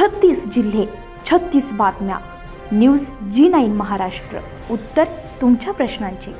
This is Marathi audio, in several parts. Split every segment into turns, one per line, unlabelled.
छत्तीस जिल्हे छत्तीस बातम्या. न्यूज जी नाईन महाराष्ट्र. उत्तर तुमच्या प्रश्नांची.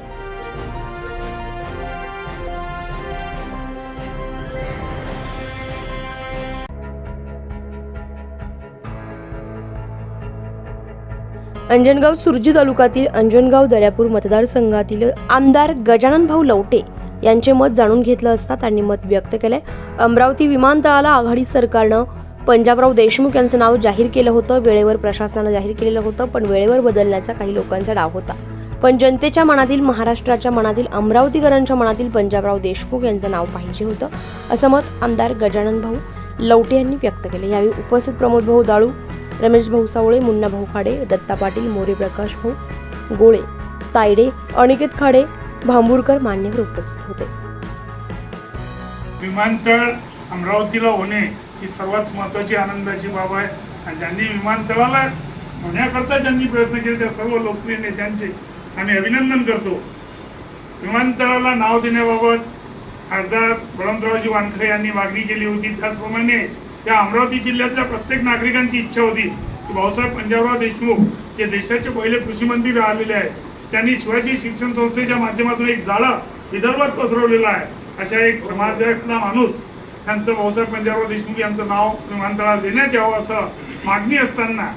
अंजनगाव सुरजी तालुक्यातील अंजनगाव दर्यापूर मतदारसंघातील आमदार गजानन भाऊ लवटे यांचे मत जाणून घेतलं असता त्यांनी मत व्यक्त केलंय. अमरावती विमानतळाला आघाडी सरकारनं पंजाबराव देशमुख यांचं नाव जाहीर केलं होतं. वेळेवर प्रशासनानं जाहीर केलेलं होतं पण वेळेवर बदलण्याचा काही लोकांचा डाव होता. पण जनतेच्या मनातील महाराष्ट्राच्या मनातील अमरावतीकरांच्या मनातील पंजाबराव देशमुख यांचं नाव पाहिजे होतं असं मत आमदार गजानन भाऊ लवटे यांनी व्यक्त केले. यावेळी उपस्थित प्रमोद भाऊ दाळू रमेश भाऊ सावळे मुन्ना भाऊ खाडे दत्ता पाटील मोरे प्रकाश भाऊ गोळे तायडे अनिकेत खाडे भांबूरकर मान्यवर उपस्थित होते.
विमानतळ अमरावतीला होणे ही सर्वात महत्त्वाची आनंदाची बाब आहे. आणि ज्यांनी विमानतळाला होण्याकरता ज्यांनी प्रयत्न केले त्या सर्व लोकप्रिय नेत्यांचे आम्ही अभिनंदन करतो. विमानतळाला नाव देण्याबाबत खासदार बळवंतरावजी वानखडे यांनी मागणी केली होती. त्याचप्रमाणे त्या अमरावती जिल्ह्यातल्या प्रत्येक नागरिकांची इच्छा होती की भाऊसाहेब पंजाबराव देशमुख जे देशाचे पहिले कृषी मंत्री राहिलेले आहेत त्यांनी शिवाजी शिक्षण संस्थेच्या माध्यमातून एक जाळा विदर्भात पसरवलेला आहे. अशा एक समाजातला माणूस त्यांचं भाऊसाहेब पंजाबराव देशमुख यांचं नाव विमानतळाला देण्यात यावं असं मागणी असताना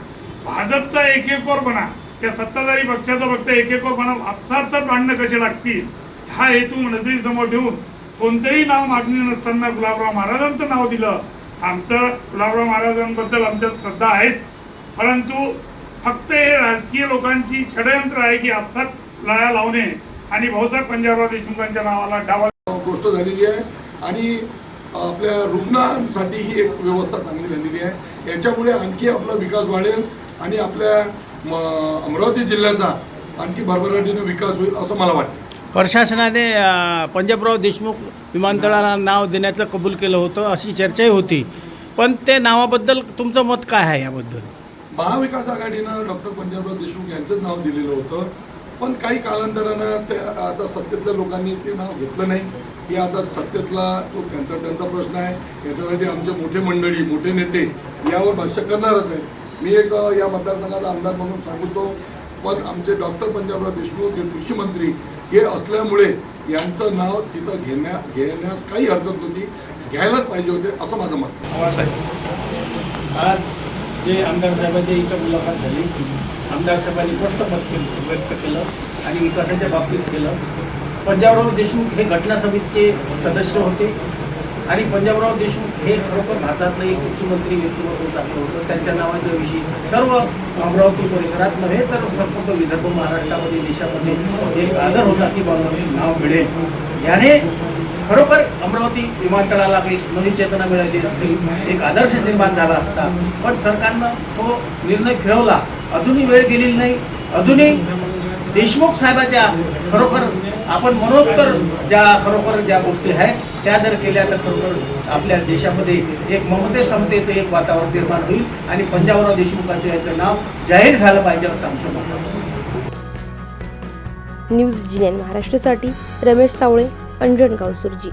भाजपचा एकेकोरपणा त्या सत्ताधारी पक्षाचा फक्त एकेकोरपणा आपसातच भांडणं कसे लागतील? हा हेतू नजरेसमोर ठेवून कोणतंही नाव मागणी नसताना गुलाबराव महाराजांचं नाव दिलं. आमचं गुलाबराव महाराजांबद्दल आमच्यात श्रद्धा आहेच. परंतु फक्त हे राजकीय लोकांची षडयंत्र आहे की आपसात लळा लावणे आणि भाऊसाहेब पंजाबराव देशमुखांच्या नावाला डावा
गोष्ट झालेली आहे. आणि आपल्या रुग्णांसाठी ही एक व्यवस्था चांगली झालेली आहे. याच्यामुळे आणखी आपला विकास वाढेल आणि आपल्या म, अमरावती जिल्ह्याचा आणखी भरभराटीने विकास होईल असं मला वाटतं.
प्रशासनाने पंजाबराव देशमुख विमानतळाला नाव देण्याचं कबूल केलं होतं अशी चर्चाही होती. पण ते नावाबद्दल तुमचं मत काय आहे याबद्दल?
महाविकास आघाडीनं डॉक्टर पंजाबराव देशमुख यांचंच नाव दिलेलं होतं. पण काही कालांतरानं ते आता सत्तेतल्या लोकांनी ते नाव घेतलं नाही. की आता सत्तेतला तो त्यांचा त्यांचा प्रश्न आहे. याच्यासाठी आमचे मोठे मंडळी मोठे नेते यावर भाष्य करणारच आहे मी एक या मतदारसंघाचा आमदार म्हणून सांगतो. पण आमचे डॉक्टर पंजाबराव देशमुख हे कृषीमंत्री हे असल्यामुळे यांचं नाव तिथं घेण्या घेण्यास काही हरकत नव्हती. घ्यायलाच पाहिजे होते असं माझं मत
आज जे आमदार साहेबांच्या इथं मुलाखत झाली आमदार साहेबांनी स्पष्ट मत केलं व्यक्त केलं आणि विकासाच्या बाबतीत केलं. पंजाबराव देशमुख हे घटना समितीचे सदस्य होते. आणि पंजाबराव देशमुख हे खरोखर भारतातलं एक कृषी मंत्री व्यक्तिमत्व टाकलं होतं. त्यांच्या नावाच्या विषयी सर्व अमरावती परिसरात नव्हे तर संपूर्ण विदर्भ महाराष्ट्रामध्ये देशामध्ये एक आदर होता की बाबा नाव मिळेल. याने खरोखर अमरावती विमानतळाला काही नवी चेतना मिळाली असती एक आदर्श निर्माण झाला असता. पण सरकारनं तो निर्णय फिरवला. अजूनही वेळ गेलेली नाही. अजूनही देशमुख साहेबाच्या खरोखर आपण मनोत्तर ज्या खरोखर ज्या गोष्टी आहेत त्या जर केल्या तर खरोखर आपल्या देशामध्ये एक ममते समतेचं एक वातावरण निर्माण होईल आणि पंजाबराव देशमुखांचं याचं नाव जाहीर झालं पाहिजे असं आमचं मत
न्यूज जी महाराष्ट्रासाठी रमेश सावळे अंजनगाव सुरजी